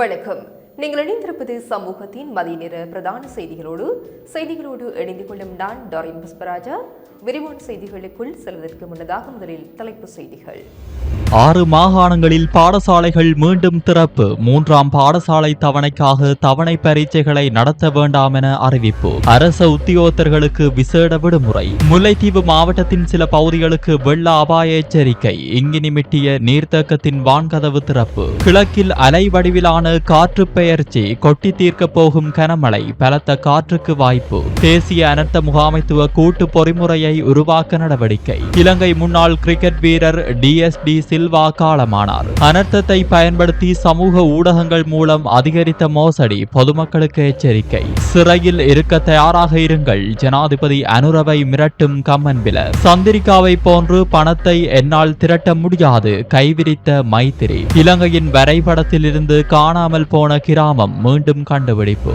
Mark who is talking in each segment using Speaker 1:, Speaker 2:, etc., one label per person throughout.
Speaker 1: வணக்கம். நீங்கள் இணைந்திருப்பது சமூகத்தின் மதிய நேர பிரதான செய்திகளோடு. செய்திகளோடு இணைந்து கொள்ளும் நான் டாரின் புஷ்பராஜா. விரிவான செய்திகளுக்குள் செல்வதற்கு முன்னதாக முதலில் தலைப்பு செய்திகள்.
Speaker 2: ஆறு மாகாணங்களில் பாடசாலைகள் மீண்டும் திறப்பு. மூன்றாம் பாடசாலை தவணைக்காக தவணை பரீட்சைகளை நடத்த வேண்டாம் என அறிவிப்பு. அரச உத்தியோகத்தர்களுக்கு விசேட விடுமுறை. முல்லைத்தீவு மாவட்டத்தின் சில பகுதிகளுக்கு வெள்ள அபாய எச்சரிக்கை. இங்கினிமிட்டிய நீர்த்தேக்கத்தின் வான்கதவு திறப்பு. கிழக்கில் அலை வடிவிலான காற்று பெயர்ச்சி கொட்டி தீர்க்க போகும் கனமழை பலத்த காற்றுக்கு வாய்ப்பு. தேசிய அனர்த்த முகாமைத்துவ கூட்டு பொறிமுறையை உருவாக்க நடவடிக்கை. இலங்கை முன்னாள் கிரிக்கெட் வீரர் டிஎஸ்டி சில்வா காலமானார். அனர்த்தத்தை பயன்படுத்தி சமூக ஊடகங்கள் மூலம் அதிகரித்த மோசடி பொதுமக்களுக்கு எச்சரிக்கை. சிறையில் இருக்க தயாராக இருங்கள் ஜனாதிபதி அனுரவை மிரட்டும் கம்மன்பில சந்திரிகாவை போன்று பணத்தை என்னால் திரட்ட முடியாது கைவிரித்த மைத்திரி. இலங்கையின் வரைபடத்திலிருந்து காணாமல் போன கிராமம் மீண்டும் கண்டுபிடிப்பு.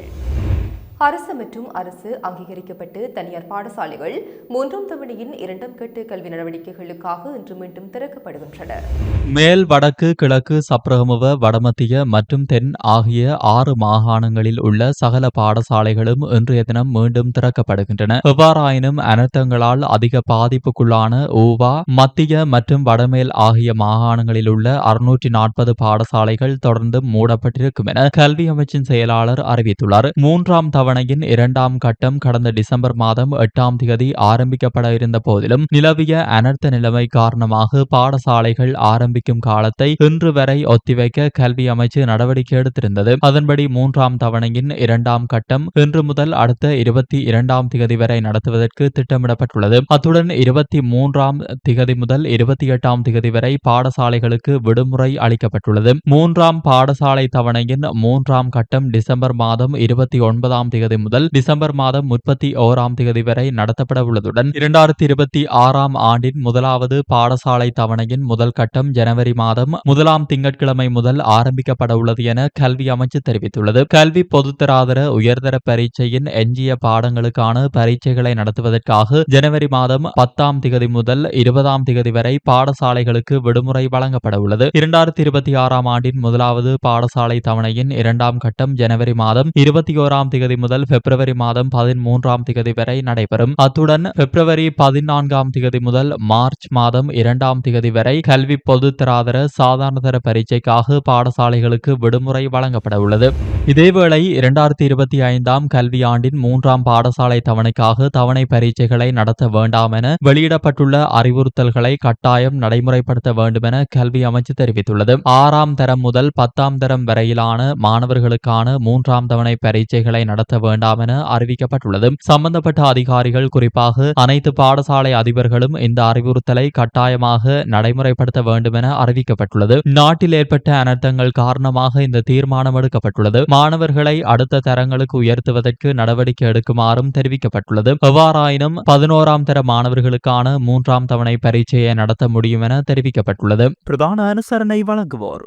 Speaker 1: Ukraine. அரசு மற்றும் அரசு அங்கீகரிக்கப்பட்டு தனியார் பாடசாலைகள் மூன்றாம் தவணையின் இரண்டாம் கட்டு கல்வி நடவடிக்கைகளுக்காக இன்று மீண்டும் திறக்கப்படுகின்றன.
Speaker 2: மேல் வடக்கு கிழக்கு சப்ரகமுவ வடமத்திய மற்றும் தென் ஆகிய ஆறு மாகாணங்களில் உள்ள சகல பாடசாலைகளும் இன்றைய தினம் மீண்டும் திறக்கப்படுகின்றன. எவ்வாறாயினும் அனர்த்தங்களால் அதிக பாதிப்புக்குள்ளான ஊவா மத்திய மற்றும் வடமேல் ஆகிய மாகாணங்களில் உள்ள அறுநூற்றி நாற்பது பாடசாலைகள் தொடர்ந்து மூடப்பட்டிருக்கும் என கல்வி அமைச்சின் செயலாளர் அறிவித்துள்ளார். மூன்றாம் அட்டவணையின் இரண்டாம் கட்டம் கடந்த டிசம்பர் மாதம் எட்டாம் தேதி ஆரம்பிக்கப்பட இருந்த போதிலும் நிலவிய அனர்த்த நிலைமை காரணமாக பாடசாலைகள் ஆரம்பிக்கும் காலத்தை இன்று வரை ஒத்திவைக்க கல்வி அமைச்சு நடவடிக்கை எடுத்திருந்தது. அதன்படி மூன்றாம் தவணையின் இரண்டாம் கட்டம் இன்று முதல் அடுத்த இருபத்தி இரண்டாம் திகதி வரை நடத்துவதற்கு திட்டமிடப்பட்டுள்ளது. அத்துடன் இருபத்தி மூன்றாம் திகதி முதல் இருபத்தி எட்டாம் திகதி வரை பாடசாலைகளுக்கு விடுமுறை அளிக்கப்பட்டுள்ளது. மூன்றாம் பாடசாலை தவணையின் மூன்றாம் கட்டம் டிசம்பர் மாதம் இருபத்தி ஒன்பதாம் தேதி முதல் டிசம்பர் மாதம் முப்பத்தி ஓராம் திகதி வரை நடத்தப்பட உள்ளதுடன் இரண்டாயிரத்தி இருபத்தி ஆறாம் ஆண்டின் முதலாவது பாடசாலை தவணையின் முதல் கட்டம் ஜனவரி மாதம் முதலாம் திங்கட்கிழமை முதல் ஆரம்பிக்கப்பட உள்ளது என கல்வி அமைச்சு தெரிவித்துள்ளது. கல்வி பொதுத்தராதர உயர்தர பரீட்சையின் எஞ்சிய பாடங்களுக்கான பரீட்சைகளை நடத்துவதற்காக ஜனவரி மாதம் பத்தாம் திகதி முதல் இருபதாம் திகதி வரை பாடசாலைகளுக்கு விடுமுறை வழங்கப்பட உள்ளது இரண்டாயிரத்தி இருபத்தி ஆறாம் ஆண்டின் முதலாவது பாடசாலை தவணையின் இரண்டாம் கட்டம் ஜனவரி மாதம் இருபத்தி ஓராம் திகதி முதல் பிப்ரவரி மாதம் பதிமூன்றாம் திகதி வரை நடைபெறும். அத்துடன் பிப்ரவரி பதினான்காம் திகதி முதல் மார்ச் மாதம் இரண்டாம் திகதி வரை கல்வி பொதுத்தராதர சாதாரணதர பரீட்சைக்காக பாடசாலைகளுக்கு விடுமுறை வழங்கப்பட உள்ளது. இதேவேளை இரண்டாயிரத்தி இருபத்தி ஐந்தாம் கல்வியாண்டின் மூன்றாம் பாடசாலை தவணைக்காக தவணை பரீட்சைகளை நடத்த வேண்டாம் என வெளியிடப்பட்டுள்ள அறிவுறுத்தல்களை கட்டாயம் நடைமுறைப்படுத்த வேண்டும் என கல்வி அமைச்சு தெரிவித்துள்ளது. ஆறாம் தரம் முதல் பத்தாம் தரம் வரையிலான மாணவர்களுக்கான மூன்றாம் தவணை பரீட்சைகளை நடத்த வேண்டாம் என அறிவிக்கப்பட்டுள்ளது. சம்பந்தப்பட்ட அதிகாரிகள் குறிப்பாக அனைத்து பாடசாலை அதிபர்களும் இந்த அறிவுறுத்தலை கட்டாயமாக நடைமுறைப்படுத்த வேண்டும் என அறிவிக்கப்பட்டுள்ளது. நாட்டில் ஏற்பட்ட அனர்த்தங்கள் காரணமாக இந்த தீர்மானம் எடுக்கப்பட்டுள்ளது. மாணவர்களை அடுத்த தரங்களுக்கு உயர்த்துவதற்கு நடவடிக்கை எடுக்குமாறும் தெரிவிக்கப்பட்டுள்ளது. எவ்வாறாயினும் பதினோராம் தர மாணவர்களுக்கான மூன்றாம் தவணை பரீட்சையை நடத்த முடியும் என தெரிவிக்கப்பட்டுள்ளது. பிரதான அனுசரணை வழங்குவோர்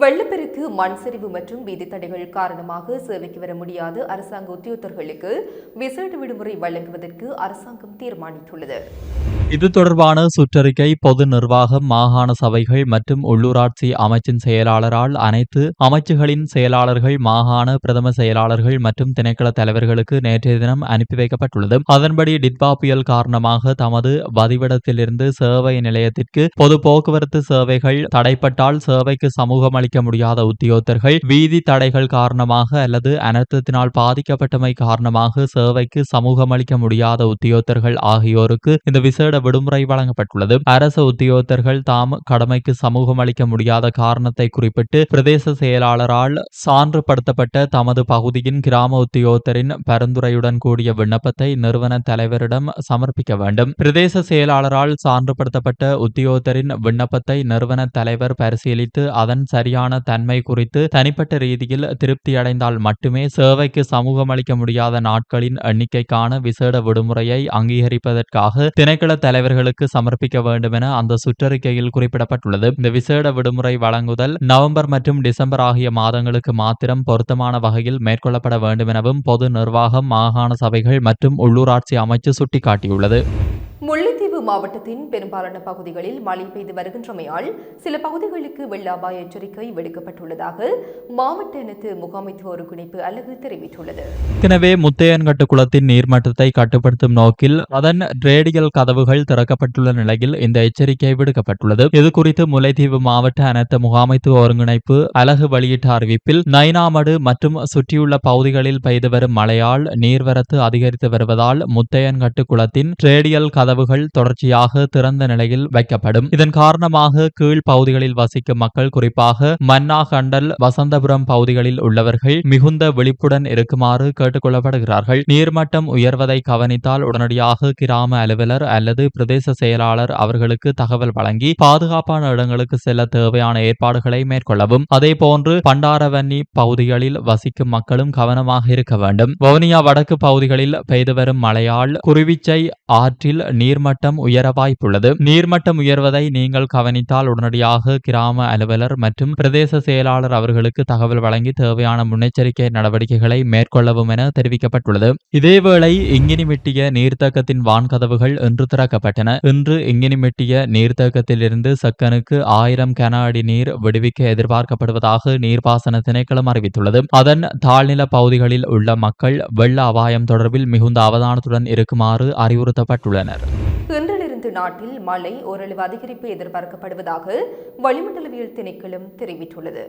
Speaker 1: வெள்ளப்பெருக்கு மண் சரிவு மற்றும் வீதி தடைகள் காரணமாக சேவைக்கு வர முடியாத. அரசாங்க உத்தியோகர்களுக்கு விசேட விடுமுறை வழங்குவதற்கு அரசாங்கம் தீர்மானித்துள்ளது.
Speaker 2: இது தொடர்பான சுற்றறிக்கை பொது நிர்வாகம் மாகாண சபைகள் மற்றும் உள்ளூராட்சி அமைச்சின் செயலாளரால் அனைத்து அமைச்சுகளின் செயலாளர்கள் மாகாண பிரதம செயலாளர்கள் மற்றும் திணைக்கள தலைவர்களுக்கு நேற்றைய தினம் அனுப்பி வைக்கப்பட்டுள்ளது. அதன்படி டிட்பா புயல் காரணமாக தமது வதிவிடத்திலிருந்து சேவை நிலையத்திற்கு பொது போக்குவரத்து சேவைகள் தடைப்பட்டால் சேவைக்கு சமூகம் அளிக்க முடியாத உத்தியோகத்தர்கள் வீதி தடைகள் காரணமாக அல்லது அனர்த்தத்தினால் பாதிக்கப்பட்டமை காரணமாக சேவைக்கு சமூகம் அளிக்க முடியாத உத்தியோகத்தர்கள் ஆகியோருக்கு இந்த விசேட விடுமுறை வழங்கப்பட்டுள்ளது. அரசு உத்தியோகத்தர்கள் தாம் கடமைக்கு சமூகம் அளிக்க முடியாத காரணத்தை குறிப்பிட்டு பிரதேச செயலாளரால் சான்றுபடுத்தப்பட்ட தமது பகுதியின் கிராம உத்தியோகத்தரின் பரிந்துரையுடன் கூடிய விண்ணப்பத்தை நிறுவன தலைவரிடம் சமர்ப்பிக்க வேண்டும். பிரதேச செயலாளரால் சான்றுபடுத்தப்பட்ட உத்தியோகத்தரின் விண்ணப்பத்தை நிறுவன தலைவர் பரிசீலித்து அதன் சரியான தன்மை குறித்து தனிப்பட்ட ரீதியில் திருப்தி அடைந்தால் மட்டுமே சேவைக்கு சமூகம் அளிக்க முடியாத நாட்களின் எண்ணிக்கைக்கான விசேட விடுமுறையை அங்கீகரிப்பதற்காக திணைக்கள தலைவர்களுக்கு சமர்ப்பிக்க வேண்டும் என அந்த சுற்றறிக்கையில் குறிப்பிடப்பட்டுள்ளது. இந்த விசேட விடுமுறை வழங்குதல் நவம்பர் மற்றும் டிசம்பர் ஆகிய மாதங்களுக்கு மாத்திரம் பொருத்தமான வகையில் மேற்கொள்ளப்பட வேண்டும் எனவும் பொது நிர்வாகம் மாகாண சபைகள் மற்றும் உள்ளூராட்சி அமைச்சு சுட்டிக்காட்டியுள்ளது.
Speaker 1: முல்லைத்தீவு மாவட்டத்தின் பெரும்பாலான பகுதிகளில் மழை பெய்து வருகின்றமையால் சில பகுதிகளுக்கு வெள்ள அபாய எச்சரிக்கை விடுக்கப்பட்டுள்ளதாக மாவட்ட இனத்து முகாமைத்துவ ஒருங்கிணைப்பு அலகு தெரிவித்துள்ளது.
Speaker 2: ஏற்கனவே முத்தையன்கட்டு குளத்தின் நீர்மட்டத்தை கட்டுப்படுத்தும் நோக்கில் அதன் ரேடியல் கதவுகள் திறக்கப்பட்டுள்ள நிலையில் இந்த எச்சரிக்கை விடுக்கப்பட்டுள்ளது. இது குறித்து முல்லைத்தீவு மாவட்ட அனைத்து முகாமைத்துவ ஒருங்கிணைப்பு அலகு வெளியிட்ட அறிவிப்பில் நைனாமடு மற்றும் சுற்றியுள்ள பகுதிகளில் பெய்து வரும் மழையால் நீர்வரத்து அதிகரித்து வருவதால் முத்தையன்கட்டு குளத்தின் ரேடியல் கதவுகள் தொடர்ச்சியாக திறந்த நிலையில் வைக்கப்படும். இதன் காரணமாக கீழ் பகுதிகளில் வசிக்கும் மக்கள் குறிப்பாக மன்னா கண்டல் வசந்தபுரம் பகுதிகளில் உள்ளவர்கள் மிகுந்த விழிப்புடன் இருக்குமாறு கேட்டுக்கொள்ளப்படுகிறார்கள். நீர்மட்டம் உயர்வதை கவனித்தால் உடனடியாக கிராம அலுவலர் அல்லது பிரதேச செயலாளர் அவர்களுக்கு தகவல் வழங்கி பாதுகாப்பான இடங்களுக்கு செல்ல தேவையான ஏற்பாடுகளை மேற்கொள்ளவும். அதேபோன்று பண்டாரவன்னி பகுதிகளில் வசிக்கும் மக்களும் கவனமாக இருக்க வேண்டும். வவுனியா வடக்கு பகுதிகளில் பெய்து வரும் மழையால் குருவிச்சை ஆற்றில் நீர்மட்டம் உயர வாய்ப்புள்ளது. நீர்மட்டம் உயர்வதை நீங்கள் கவனித்தால் உடனடியாக கிராம அலுவலர் மற்றும் பிரதேச செயலாளர் அவர்களுக்கு தகவல் வழங்கி தேவையான முன்னெச்சரிக்கை நடவடிக்கைகளை மேற்கொள்ளவும் என தெரிவிக்கப்பட்டுள்ளது. இதேவேளை இங்கினிமிட்டிய நீர்த்தக்கத்தின் வான்கதவுகள் இன்று திறக்கப்பட்டன. இன்று இங்கினிமிட்டிய நீர்த்தக்கத்திலிருந்து செக்கனுக்கு ஆயிரம் கன அடி நீர் விடுவிக்க எதிர்பார்க்கப்படுவதாக நீர்ப்பாசன திணைக்களம் அறிவித்துள்ளது. அதன் தாழ்நில பகுதிகளில் உள்ள மக்கள் வெள்ள அபாயம் தொடர்பில் மிகுந்த அவதானத்துடன் இருக்குமாறு அறிவுறுத்தப்பட்டுள்ளனர்.
Speaker 1: இன்றிலிருந்து நாட்டில் மழை ஓரளவு அதிகரிப்பு எதிர்பார்க்கப்படுவதாக வளிமண்டலவியல் திணைக்களம் தெரிவித்துள்ளது.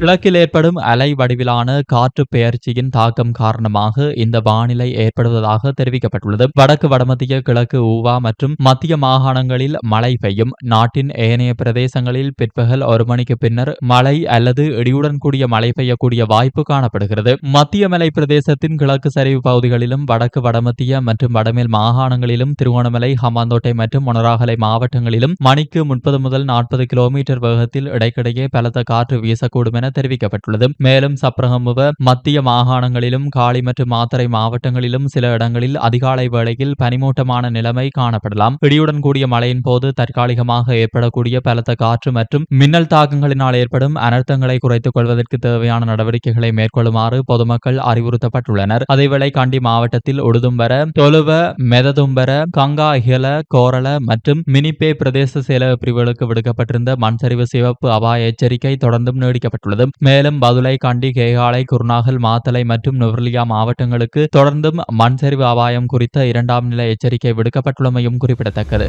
Speaker 2: கிழக்கில் ஏற்படும் அலை வடிவிலான காற்று பெயர்ச்சியின் தாக்கம் காரணமாக இந்த வானிலை ஏற்படுவதாக தெரிவிக்கப்பட்டுள்ளது. வடக்கு வடமத்திய கிழக்கு ஊவா மற்றும் மத்திய மாகாணங்களில் மழை பெய்யும். நாட்டின் ஏனைய பிரதேசங்களில் பிற்பகல் ஒரு மணிக்கு பின்னர் மழை அல்லது இடியுடன் கூடிய மழை பெய்யக்கூடிய வாய்ப்பு காணப்படுகிறது. மத்திய மலை பிரதேசத்தின் கிழக்கு சரிவு பகுதிகளிலும் வடக்கு வடமத்திய மற்றும் வடமேல் மாகாணங்களிலும் திருவோணமலை திருகோணமலை ஹம்பாந்தோட்டை மற்றும் மொனராகலை மாவட்டங்களிலும் மணிக்கு முப்பது முதல் நாற்பது கிலோமீட்டர் வேகத்தில் இடைக்கிடையே பலத்த காற்று வீசக்கூடும் என தெரிவிக்கப்பட்டுள்ளது. மேலும் சப்ரகமுவ மத்திய மாகாணங்களிலும் காலி மற்றும் மாத்தறை மாவட்டங்களிலும் சில இடங்களில் அதிகாலை வேளையில் பனிமூட்டமான நிலைமை காணப்படலாம். இடியுடன் கூடிய மழையின் போது தற்காலிகமாக ஏற்படக்கூடிய பலத்த காற்று மற்றும் மின்னல் தாக்கங்களினால் ஏற்படும் அனர்த்தங்களை குறைத்துக் கொள்வதற்கு தேவையான நடவடிக்கைகளை மேற்கொள்ளுமாறு பொதுமக்கள் அறிவுறுத்தப்பட்டுள்ளனர். அதேவேளை கண்டி மாவட்டத்தில் உடுதும்பர தொலுவ மெததும்பர கங்கா இகல கோரள மற்றும் மினிப்பே பிரதேச செயலக பிரிவுகளுக்கு விடுக்கப்பட்டிருந்த மண்சரிவு சிவப்பு அபாய எச்சரிக்கை தொடர்ந்தும் நீடிக்கப்பட்டுள்ளது மேலும் பதுளை கண்டி கேகாலை குருநாகல் மாத்தலை மற்றும் நுவர்லியா மாவட்டங்களுக்கு தொடர்ந்தும் மண்சரிவு அபாயம் குறித்த இரண்டாம் நிலை எச்சரிக்கை விடுக்கப்பட்டுள்ளமையும் குறிப்பிடத்தக்கது.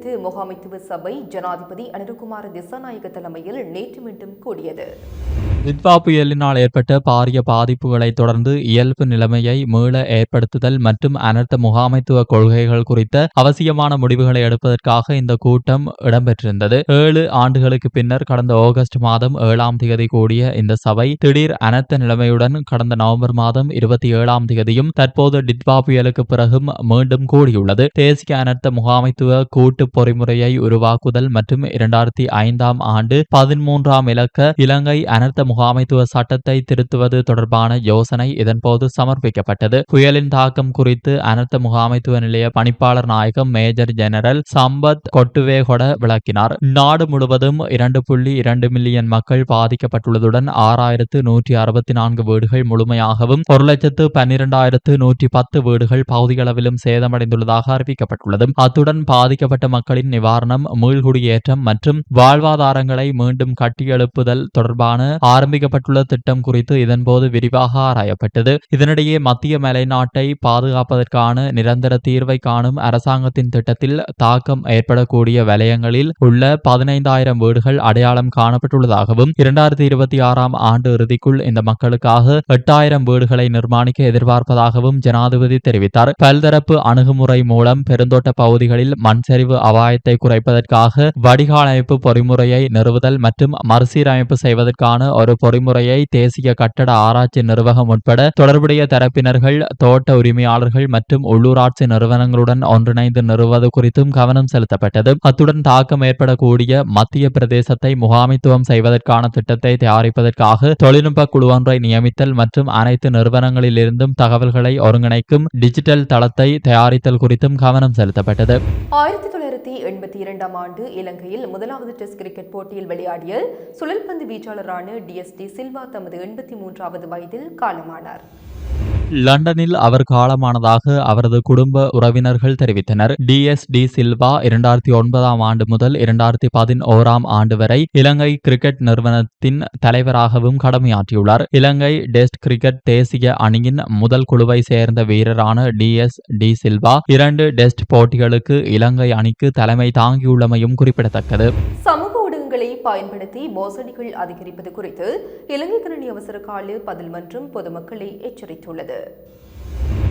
Speaker 1: குறித்து முகாமைத்துவ சபை ஜனாதிபதி அனுருகுமார திசாநாயக தலைமையில் நேற்று மீண்டும் கூடியது.
Speaker 2: நிட்வா புயலினால் ஏற்பட்ட பாரிய பாதிப்புகளை தொடர்ந்து இயல்பு நிலைமையை மீள ஏற்படுத்துதல் மற்றும் அனர்த்த முகாமைத்துவ கொள்கைகள் குறித்த அவசியமான முடிவுகளை எடுப்பதற்காக இந்த கூட்டம் இடம்பெற்றிருந்தது. ஏழு ஆண்டுகளுக்கு பின்னர் கடந்த ஆகஸ்ட் மாதம் ஏழாம் தேதி கூடிய இந்த சபை திடீர் அனர்த்த நிலைமையுடன் கடந்த நவம்பர் மாதம் இருபத்தி ஏழாம் தேதியும் தற்போது டிட்வா புயலுக்கு பிறகும் மீண்டும் கூடியுள்ளது. தேசிய அனர்த்த முகாமைத்துவ கூட்டு பொறிமுறையை உருவாக்குதல் மற்றும் இரண்டாயிரத்தி ஐந்தாம் ஆண்டு பதிமூன்றாம் இலக்க இலங்கை அனர்த்த முகாமைத்துவ சட்டத்தை திருத்துவது தொடர்பான யோசனை இதன்போது சமர்ப்பிக்கப்பட்டது. புயலின் தாக்கம் குறித்து அனர்த்த முகாமைத்துவ நிலைய பணிப்பாளர் நாயகம் மேஜர் ஜெனரல் சம்பத் கொட்டுவேகொட விளக்கினார். நாடு முழுவதும் இரண்டு புள்ளி இரண்டு மில்லியன் மக்கள் பாதிக்கப்பட்டுள்ளதுடன் ஆறாயிரத்து நூற்றி அறுபத்தி நான்கு வீடுகள் முழுமையாகவும் ஒரு லட்சத்து பன்னிரண்டாயிரத்து நூற்றி பத்து வீடுகள் பகுதிகளவிலும் சேதமடைந்துள்ளதாக அறிவிக்கப்பட்டுள்ளது. அத்துடன் பாதிக்கப்பட்ட மக்களின் நிவாரணம் மீள்குடியேற்றம் மற்றும் வாழ்வாதாரங்களை மீண்டும் கட்டியெழுப்புதல் தொடர்பான ஆரம்பிக்கப்பட்டுள்ள திட்டம் குறித்து இதன்போது விரிவாக ஆராயப்பட்டது. இதனிடையே மத்திய மலைநாட்டை பாதுகாப்பதற்கான நிரந்தர தீர்வை காணும் அரசாங்கத்தின் திட்டத்தில் தாக்கம் ஏற்படக்கூடிய வலயங்களில் உள்ள பதினைந்தாயிரம் வீடுகள் அடையாளம் காணப்பட்டுள்ளதாகவும் இரண்டாயிரத்தி இருபத்தி ஆறாம் ஆண்டு இறுதிக்குள் இந்த மக்களுக்காக எட்டாயிரம் வீடுகளை நிர்மாணிக்க எதிர்பார்ப்பதாகவும் ஜனாதிபதி தெரிவித்தார். பல்தரப்பு அணுகுமுறை மூலம் பெருந்தோட்ட பகுதிகளில் மண் சரிவு அபாயத்தை குறைப்பதற்காக வடிகாலமைப்பு பொறிமுறையை நிறுவுதல் மற்றும் மறுசீரமைப்பு செய்வதற்கான ஒரு பொறிமுறையை தேசிய கட்டட ஆராய்ச்சி நிர்வாகம் உட்பட தொடர்புடைய தரப்பினர்கள் தோட்ட உரிமையாளர்கள் மற்றும் உள்ளூராட்சி நிறுவனங்களுடன் ஒன்றிணைந்து நிறுவது குறித்தும் கவனம் செலுத்தப்பட்டது. அத்துடன் தாக்கம் ஏற்படக்கூடிய மத்திய பிரதேசத்தை முகாமித்துவம் செய்வதற்கான திட்டத்தை தயாரிப்பதற்காக தொழில்நுட்ப குழு ஒன்றை நியமித்தல் மற்றும் அனைத்து நிறுவனங்களிலிருந்தும் தகவல்களை ஒருங்கிணைக்கும் டிஜிட்டல் தளத்தை தயாரித்தல் குறித்தும் கவனம் செலுத்தப்பட்டது.
Speaker 1: ஆயிரத்தி தொள்ளாயிரத்தி எண்பத்தி இரண்டாம் ஆண்டு இலங்கையில் முதலாவது டெஸ்ட் கிரிக்கெட் போட்டியில் விளையாடிய சுழல்பந்து வீச்சாளரான டிஎஸ்டி சில்வா தமது எண்பத்தி மூன்றாவது வயதில் காலமானார்.
Speaker 2: லண்டனில் அவர் காலமானதாக அவரது குடும்ப உறவினர்கள் தெரிவித்தனர். டி. எஸ். டி. சில்வா இரண்டாயிரத்தி ஒன்பதாம் ஆண்டு முதல் இரண்டாயிரத்தி பதினோராம் ஆண்டு வரை இலங்கை கிரிக்கெட் நிறுவனத்தின் தலைவராகவும் கடமையாற்றியுள்ளார். இலங்கை டெஸ்ட் கிரிக்கெட் தேசிய அணியின் முதல் குழுவை சேர்ந்த வீரரான டி. எஸ். டி. சில்வா இரண்டு டெஸ்ட் போட்டிகளுக்கு இலங்கை அணிக்கு தலைமை தாங்கியுள்ளமையும் குறிப்பிடத்தக்கது.
Speaker 1: ஊடகங்களை பயன்படுத்தி மோசடிகள் அதிகரிப்பது குறித்து இலங்கை கணனி அவசர கால பதில் மன்றம் பொதுமக்களை எச்சரித்துள்ளது.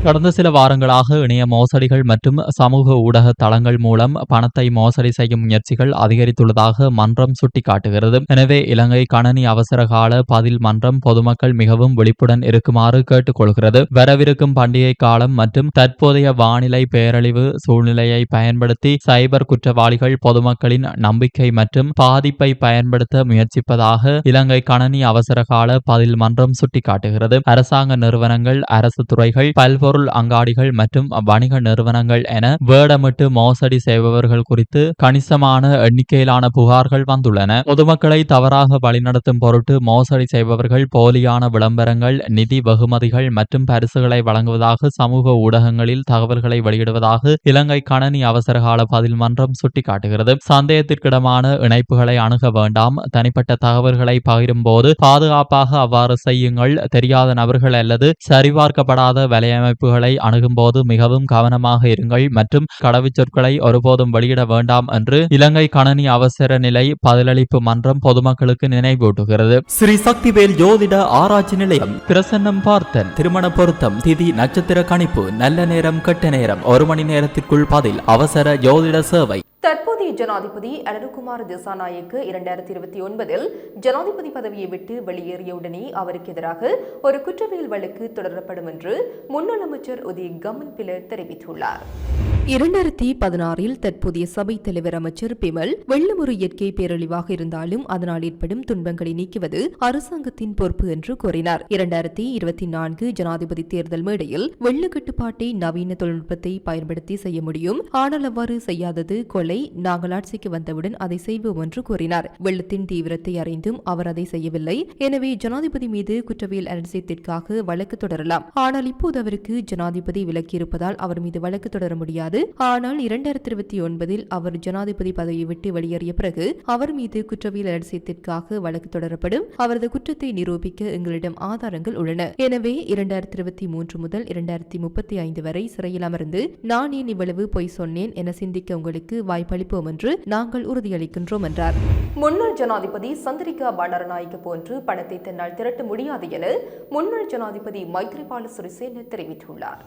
Speaker 2: கடந்த சில வாரங்களாக இணைய மோசடிகள் மற்றும் சமூக ஊடக தளங்கள் மூலம் பணத்தை மோசடி செய்யும் முயற்சிகள் அதிகரித்துள்ளதாக மன்றம் சுட்டிக்காட்டுகிறது. எனவே இலங்கை கணனி அவசரகால பதில் மன்றம் பொதுமக்கள் மிகவும் விழிப்புடன் இருக்குமாறு கேட்டுக்கொள்கிறது. வரவிருக்கும் பண்டிகை காலம் மற்றும் தற்போதைய வானிலை பேரழிவு சூழ்நிலையை பயன்படுத்தி சைபர் குற்றவாளிகள் பொதுமக்களின் நம்பிக்கை மற்றும் பாதிப்பை பயன்படுத்த முயற்சிப்பதாக இலங்கை கணனி அவசரகால பதில் மன்றம் சுட்டிக்காட்டுகிறது. அரசாங்க நிறுவனங்கள் அரசு துறைகள் பல்பொருள் அங்காடிகள் மற்றும் வணிக நிறுவனங்கள் என வேடமிட்டு மோசடி செய்பவர்கள் குறித்து கணிசமான எண்ணிக்கையிலான புகார்கள் வந்துள்ளன. பொதுமக்களை தவறாக வழிநடத்தும் பொருட்டு மோசடி செய்பவர்கள் போலியான விளம்பரங்கள் நிதி வெகுமதிகள் மற்றும் பரிசுகளை வழங்குவதாக சமூக ஊடகங்களில் தகவல்களை வெளியிடுவதாக இலங்கை கணனி அவசரகால பதில் மன்றம் சுட்டிக்காட்டுகிறது. சந்தேகத்திற்கிடமான இணைப்புகளை அணுக வேண்டாம். தனிப்பட்ட தகவல்களை பகிரும் போது பாதுகாப்பாக அவ்வாறு செய்யுங்கள். தெரியாத நபர்கள் அல்லது சரிபார்க்கப்படாத வலையமைப்புகளை அணுகும்போது மிகவும் கவனமாக இருங்கள் மற்றும் கடவுச்சொற்களை ஒருபோதும் வெளியிட வேண்டாம் என்று இலங்கை கணனி அவசர நிலை பதிலளிப்பு மன்றம் பொதுமக்களுக்கு நினைவூட்டுகிறது.
Speaker 3: ஸ்ரீ சக்திவேல் ஜோதிட ஆராய்ச்சி நிலையம்
Speaker 2: பிரசன்னம் பார்த்தன்.
Speaker 3: திருமண பொருத்தம் திதி நட்சத்திர கணிப்பு நல்ல நேரம் கெட்ட நேரம் ஒரு மணி நேரத்திற்குள் பதில் அவசர ஜோதிட சேவை.
Speaker 1: தற்போதைய ஜனாதிபதி அனுகுமார் திசாநாயக்கு இரண்டாயிரத்தி இருபத்தி ஒன்பதில் ஜனாதிபதி பதவியை விட்டு வெளியேறியவுடனே அவருக்கு எதிராக ஒரு குற்றவியல் வழக்கு தொடரப்படும் என்று முன்னாள் அமைச்சர் உதய கமன் பிலர் தெரிவித்துள்ளார். இரண்டாயிரத்தி பதினாறில் தற்போதைய சபை தலைவர் அமைச்சர் பிமல் வெள்ளம் ஒரு இயற்கை பேரழிவாக இருந்தாலும் அதனால் ஏற்படும் துன்பங்களை நீக்குவது அரசாங்கத்தின் பொறுப்பு என்று கூறினார். இரண்டாயிரத்தி இருபத்தி நான்கு ஜனாதிபதி தேர்தல் மேடையில் வெள்ள கட்டுப்பாட்டை நவீன தொழில்நுட்பத்தை பயன்படுத்தி செய்ய முடியும். ஆனால் அவ்வாறு செய்யாதது கொலை பணிகளை நாங்கள் ஆட்சிக்கு வந்தவுடன் அதை செய்வோம் என்று கூறினார். வெள்ளத்தின் தீவிரத்தை அறிந்தும் அவர் அதை செய்யவில்லை. எனவே ஜனாதிபதி மீது குற்றவியல் அலட்சியத்திற்காக வழக்கு தொடரலாம். ஆனால் இப்போது அவருக்கு ஜனாதிபதி விலக்கியிருப்பதால் அவர் மீது வழக்கு தொடர முடியாது. ஆனால் இரண்டாயிரத்தி இருபத்தி ஒன்பதில் அவர் ஜனாதிபதி பதவியை விட்டு வெளியேறிய பிறகு அவர் மீது குற்றவியல் அலட்சியத்திற்காக வழக்கு தொடரப்படும். அவரது குற்றத்தை நிரூபிக்க எங்களிடம் ஆதாரங்கள் உள்ளன. எனவே இரண்டாயிரத்தி இருபத்தி மூன்று முதல் இரண்டாயிரத்தி முப்பத்தி ஐந்து வரை சிறையில் அமர்ந்து நான் ஏன் இவ்வளவு பொய் சொன்னேன் என சிந்திக்க உங்களுக்கு வாய் வாய்ப்பளிப்போம் என்று நாங்கள் உறுதியளிக்கின்றோம் என்றார். முன்னாள் ஜனாதிபதி சந்திரிகா பண்டாரநாயக்க போன்று பணத்தை தன்னால் திரட்ட முடியாது என முன்னாள் ஜனாதிபதி மைத்ரிபால சிறிசேன தெரிவித்துள்ளார்.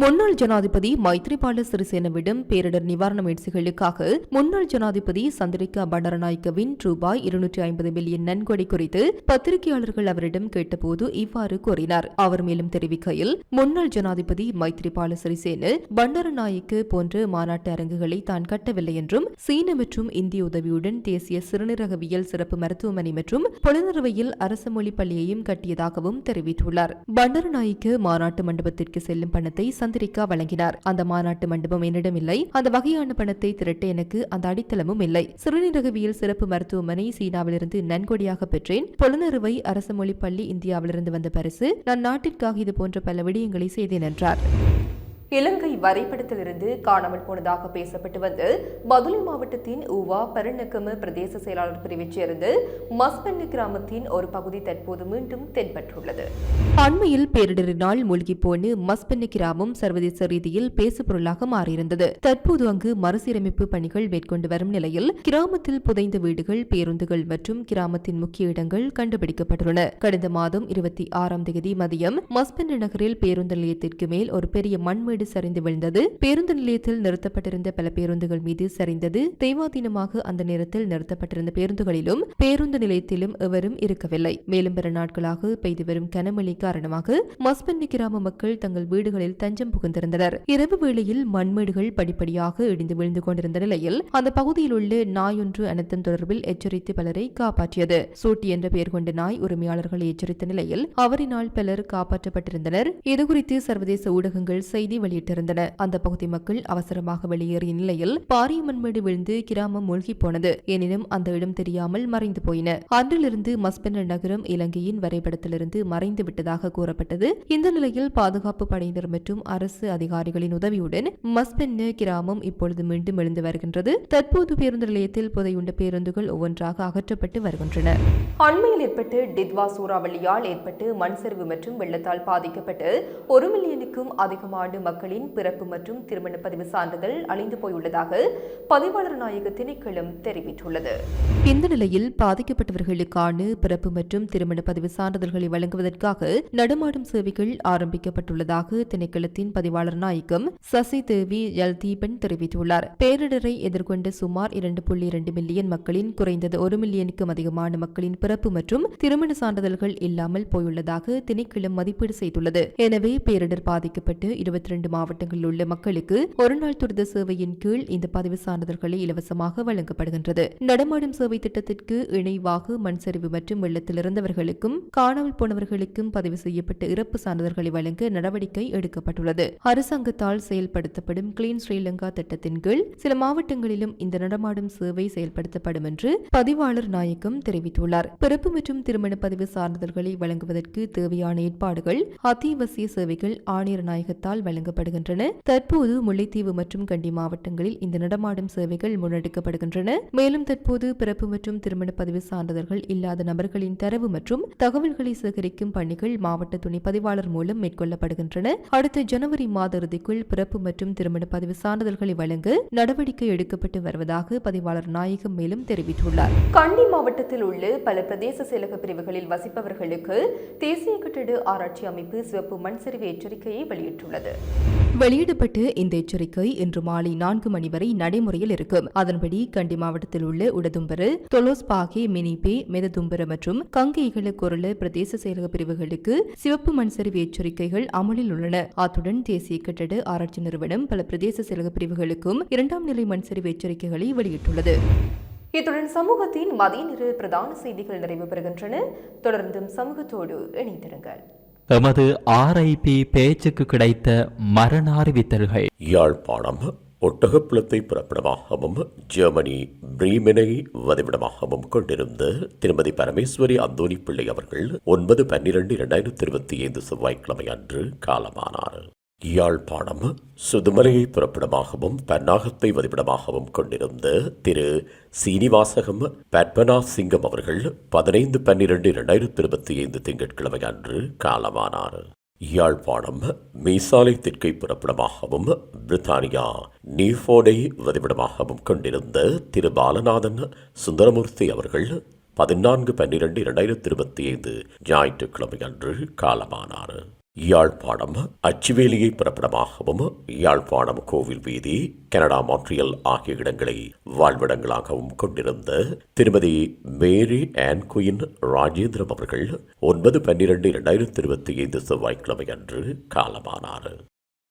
Speaker 1: முன்னாள் ஜனாதிபதி மைத்ரிபால சிறிசேனவிடம் பேரிடர் நிவாரண முயற்சிகளுக்காக முன்னாள் ஜனாதிபதி சந்திரிகா பண்டாரநாயக்கவின் ரூபாய் இருநூற்றி ஐம்பது மில்லியன் நன்கொடை குறித்து பத்திரிகையாளர்கள் அவரிடம் கேட்டபோது இவ்வாறு கூறினார். அவர் மேலும் தெரிவிக்கையில் முன்னாள் ஜனாதிபதி மைத்ரிபால சிறிசேன பண்டாரநாயக்கு போன்ற மாநாட்டு அரங்குகளை தான் கட்டவில்லை என்றும் சீன மற்றும் இந்திய உதவியுடன் தேசிய சிறுநீரகவியல் சிறப்பு மருத்துவமனை மற்றும் புலனறுவையில் அரசு மொழி பள்ளியையும் கட்டியதாகவும் தெரிவித்துள்ளார். பண்டாரநாயக்கு மாநாட்டு மண்டபத்திற்கு செல்லும் பணத்தை சந்திரிகா வழங்கினார். அந்த மாநாட்டு மண்டபம் என்னிடம் இல்லை. அந்த வகையான பணத்தை திரட்ட எனக்கு அந்த அடித்தளமும் இல்லை. சிறுநீரகவியல் சிறப்பு மருத்துவமனை சீனாவிலிருந்து நன்கொடையாக பெற்றேன். புலனறுவை அரசு மொழி பள்ளி இந்தியாவிலிருந்து வந்த பரிசு நான் நாட்டிற்காக இது போன்ற பல விடயங்களை செய்தேன் என்றார். இலங்கை வரைபடத்திலிருந்து காணாமல் போனதாக பேசப்பட்டு வந்த பதுளை மாவட்டத்தின் ஊவா பெருநக்கம பிரதேச செயலாளர் பிரிவைச் சேர்ந்த மஸ்பென்னு கிராமத்தின் ஒரு பகுதி தற்போது மீண்டும் தென்பட்டுள்ளது. அண்மையில் பேரிடரினால் மூழ்கி போன மஸ்பென்னு கிராமம் சர்வதேச ரீதியில் பேசுபொருளாக மாறியிருந்தது. தற்போது அங்கு மறுசீரமைப்பு பணிகள் மேற்கொண்டு வரும் நிலையில் கிராமத்தில் புதைந்த வீடுகள் பேருந்துகள் மற்றும் கிராமத்தின் முக்கிய இடங்கள் கண்டுபிடிக்கப்பட்டுள்ளன. கடந்த மாதம் இருபத்தி ஆறாம் தேதி மதியம் மஸ்பென்னு நகரில் பேருந்து நிலையத்திற்கு மேல் ஒரு பெரிய மண்மேடு வீடு சரிந்து விழுந்தது. பேருந்து நிலையத்தில் நிறுத்தப்பட்டிருந்த பல பேருந்துகள் மீது சரிந்தது. தெய்வாதீனமாக அந்த நேரத்தில் நிறுத்தப்பட்டிருந்த பேருந்துகளிலும் பேருந்து நிலையத்திலும் எவரும் இருக்கவில்லை. மேலும் பிற நாட்களாக பெய்து வரும் கனமழை காரணமாக மஸ்பன்னி கிராம மக்கள் தங்கள் வீடுகளில் தஞ்சம் புகுந்திருந்தனர். இரவு வேளையில் மண்மேடுகள் படிப்படியாக இடிந்து விழுந்து கொண்டிருந்த நிலையில் அந்த பகுதியில் உள்ள நாயொன்று அனைத்தும் தொடர்பில் எச்சரித்து பலரை காப்பாற்றியது. சூட்டி என்ற பெயர் கொண்ட நாய் உரிமையாளர்களை எச்சரித்த நிலையில் அவரினால் பலர் காப்பாற்றப்பட்டிருந்தனர். இதுகுறித்து சர்வதேச ஊடகங்கள் செய்தி வெளியிட்டிருந்தன. அந்த பகுதி மக்கள் அவசரமாக வெளியேறிய நிலையில் பாரிய மண்மேடு விழுந்து கிராமம் மூழ்கி போனது. எனினும் அந்த இடம் தெரியாமல் மறைந்து போயின. அன்றிலிருந்து மஸ்பென்ன நகரம் இலங்கையின் வரைபடத்திலிருந்து மறைந்து விட்டதாக கூறப்பட்டது. இந்த நிலையில் பாதுகாப்பு படையினர் மற்றும் அரசு அதிகாரிகளின் உதவியுடன் மஸ்பென்ன கிராமம் இப்பொழுது மீண்டும் எழுந்து வருகின்றது. தற்போது பேருந்து நிலையத்தில் புதையுண்ட பேருந்துகள் ஒவ்வொன்றாக அகற்றப்பட்டு வருகின்றன. அண்மையில் ஏற்பட்டு டித்வா சூறாவளியால் ஏற்பட்டு மண் சரிவு மற்றும் வெள்ளத்தால் பாதிக்கப்பட்டு ஒரு மில்லியனுக்கும் அதிகமான மக்கள் மக்களின் பிறப்பு மற்றும் திருமண பதிவு சான்றிதழ் அழிந்து போயுள்ளதாக பதிவாளர் நாயக திணைக்களம் தெரிவித்துள்ளது. இந்த நிலையில் பாதிக்கப்பட்டவர்களுக்கான பிறப்பு மற்றும் திருமண பதிவு சான்றிதழ்களை வழங்குவதற்காக நடமாடும் சேவைகள் ஆரம்பிக்கப்பட்டுள்ளதாக திணைக்களத்தின் பதிவாளர் நாயகம் சசி தேவி ஜல்தீபன் தெரிவித்துள்ளார். பேரிடரை எதிர்கொண்ட சுமார் இரண்டு புள்ளி இரண்டு மில்லியன் மக்களின் குறைந்தது ஒரு மில்லியனுக்கும் அதிகமான மக்களின் பிறப்பு மற்றும் திருமண சான்றிதழ்கள் இல்லாமல் போயுள்ளதாக திணைக்களம் மதிப்பீடு செய்துள்ளது. எனவே பேரிடர் பாதிக்கப்பட்டு இருபத்தி இரண்டு மாவட்டங்களில் உள்ள மக்களுக்கு ஒருநாள் துரித சேவையின் கீழ் இந்த பதிவு சான்றிதழ்களை இலவசமாக வழங்கப்படுகின்றது. நடமாடும் சேவை திட்டத்திற்கு இணைவாக மண் சரிவு மற்றும் வெள்ளத்தில் இறந்தவர்களுக்கும் காணாமல் போனவர்களுக்கும் பதிவு செய்யப்பட்ட இறப்பு சான்றிதழ்களை வழங்க நடவடிக்கை எடுக்கப்பட்டுள்ளது. அரசாங்கத்தால் செயல்படுத்தப்படும் கிளீன் ஸ்ரீலங்கா திட்டத்தின் கீழ் சில மாவட்டங்களிலும் இந்த நடமாடும் சேவை செயல்படுத்தப்படும் என்று பதிவாளர் நாயக்கம் தெரிவித்துள்ளார். பிறப்பு மற்றும் திருமண பதிவு சான்றிதழ்களை வழங்குவதற்கு தேவையான ஏற்பாடுகள் அத்தியாவசிய சேவைகள் ஆணையர் நாயகத்தால் வழங்கப்படுகின்றன தற்போது முல்லைத்தீவு மற்றும் கண்டி மாவட்டங்களில் இந்த நடமாடும் சேவைகள் முன்னெடுக்கப்படுகின்றன. மேலும் தற்போது பிறப்பு மற்றும் திருமண பதிவு சான்றிதழ்கள் இல்லாத நபர்களின் தரவு மற்றும் தகவல்களை சேகரிக்கும் பணிகள் மாவட்ட துணை பதிவாளர் மூலம் மேற்கொள்ளப்படுகின்றன. அடுத்த ஜனவரி மாத இறுதிக்குள் பிறப்பு மற்றும் திருமண பதிவு சான்றிதழ்களை வழங்க நடவடிக்கை எடுக்கப்பட்டு வருவதாக பதிவாளர் நாயகம் மேலும் தெரிவித்துள்ளார். கண்டி மாவட்டத்தில் உள்ள பல பிரதேச செயலக பிரிவுகளில் வசிப்பவர்களுக்கு தேசிய கட்டிட ஆராய்ச்சி அமைப்பு சிவப்பு மண் சரிவு எச்சரிக்கையை வெளியிட்டுள்ளது. வெளியிடப்பட்ட இந்த எச்சரிக்கை இன்று மாலை நான்கு மணி வரை நடைமுறையில் இருக்கும். அதன்படி கண்டி மாவட்டத்தில் உள்ள உடதும்பரு தொலோஸ்பாகே மினிபே மெததும்பர மற்றும் கங்கைகள குரல பிரதேச செயலக பிரிவுகளுக்கு சிவப்பு மண் சரிவு எச்சரிக்கைகள் அமலில் உள்ளன. அத்துடன் தேசிய கட்டட ஆராய்ச்சி நிறுவனம் பல பிரதேச செயலக பிரிவுகளுக்கும் இரண்டாம் நிலை மண் சரிவு எச்சரிக்கைகளை வெளியிட்டுள்ளது. இத்துடன் சமூகத்தின் மதிய நிறு பிரதான செய்திகள் நிறைவு பெறுகின்றன. தொடர்ந்தும் சமூகத்தோடு இணைந்திருங்கள்.
Speaker 3: எமது ஆர்ஐபி பேச்சுக்கு கிடைத்த மரண அறிவித்தல்கள்
Speaker 4: யாழ்ப்பாணம் ஒட்டகப்புலத்தை புறப்படமாகவும் ஜெர்மனி பிரீமினை வதிவிடமாகவும் கொண்டிருந்த திருமதி பரமேஸ்வரி அந்தோனி பிள்ளை அவர்கள் ஒன்பது பன்னிரண்டு இரண்டாயிரத்தி இருபத்தி ஐந்து செவ்வாய்க்கிழமை அன்று காலமானார். யாழ்ப்பாணம் சுதுமலையை புறப்படமாகவும் பன்னாகத்தை வதிவிடமாகவும் கொண்டிருந்த திரு. சீனிவாசகம் பத்மநாத் சிங்கம் அவர்கள் பதினைந்து பன்னிரண்டு இரண்டாயிரத்தி இருபத்தி ஐந்து திங்கட்கிழமை அன்று காலமானார். யாழ்ப்பாணம் மீசாலை தெற்கை புறப்படமாகவும் பிரித்தானியா நீஃபோடை வதிவிடமாகவும் கொண்டிருந்த திரு. பாலநாதன் சுந்தரமூர்த்தி அவர்கள் பதினான்கு பன்னிரண்டு இரண்டாயிரத்தி இருபத்தி ஐந்து ஞாயிற்றுக்கிழமை அன்று காலமானார். யாழ்ப்பாணம் அச்சுவேலியை பிறப்பிடமாகவும் யாழ்ப்பாணம் கோவில் வீதி கனடா மாற்றியல் ஆகிய இடங்களை வாழ்விடங்களாகவும் கொண்டிருந்த திருமதி மேரி ஆன் குயின் ராஜேந்திரம் அவர்கள் ஒன்பது பன்னிரண்டு இரண்டாயிரத்தி இருபத்தி ஐந்து செவ்வாய்க்கிழமை அன்று காலமானார்.